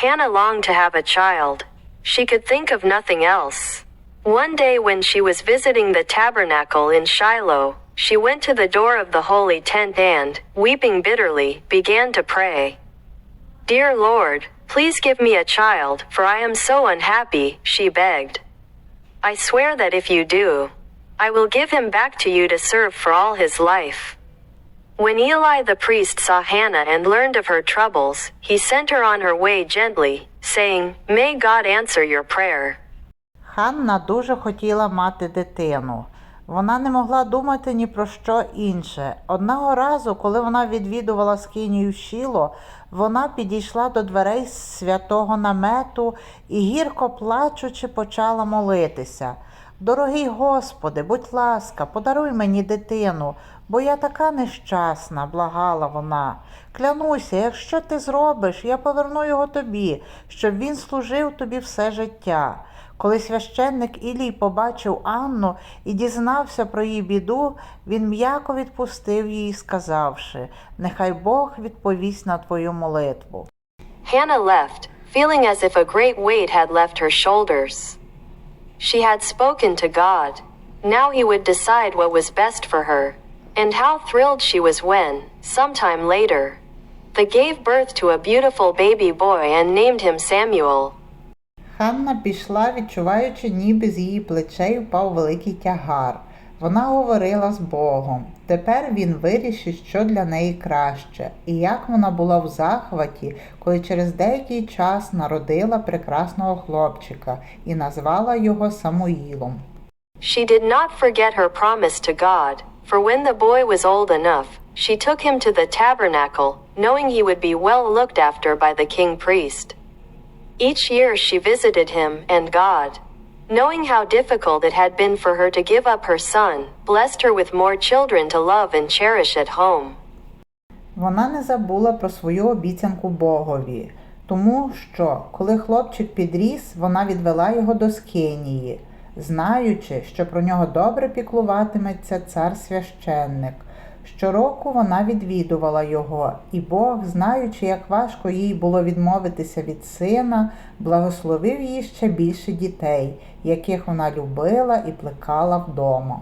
Hannah longed to have a child. She could think of nothing else. One day, when she was visiting the tabernacle in Shiloh, she went to the door of the holy tent and, weeping bitterly, began to pray. Dear Lord, please give me a child, for I am so unhappy, she begged. I swear that if you do, I will give him back to you to serve for all his life. When Eli the priest saw Hannah and learned of her troubles, he sent her on her way gently, saying, May God answer your prayer. Ханна дуже хотіла мати дитину. Вона не могла думати ні про що інше. Одного разу, коли вона відвідувала скинію Шіло, вона підійшла до дверей святого намету і, гірко плачучи, почала молитися. Дорогий Господи, будь ласка, подаруй мені дитину, бо я така нещасна, благала вона. Клянуся, якщо ти зробиш, я поверну його тобі, щоб він служив тобі все життя. Коли священник Ілій побачив Анну і дізнався про її біду, він м'яко відпустив її, сказавши: Нехай Бог відповість на твою молитву. Hannah left, feeling as if a great weight had left her shoulders. She had spoken to God. Now he would decide what was best for her. And how thrilled she was when, sometime later, they gave birth to a beautiful baby boy and named him Samuel. Ханна пішла, відчуваючи, ніби з її плечей впав великий тягар. Вона говорила з Богом. Тепер він вирішить, що для неї краще, і як вона була в захваті, коли через деякий час народила прекрасного хлопчика і назвала його Самуїлом. She did not forget her promise to God, for when the boy was old enough, she took him to the tabernacle, knowing he would be well looked after by the king priest. Each year she visited him, and God, knowing how difficult it had been for her to give up her son, blessed her with more children to love and cherish at home. Вона не забула про свою обіцянку Богові, тому що, коли хлопчик підріс, вона відвела його до Скинії, знаючи, що про нього добре піклуватиметься цар священник. Щороку вона відвідувала його, і Бог, знаючи, як важко їй було відмовитися від сина, благословив їй ще більше дітей, яких вона любила і плекала вдома.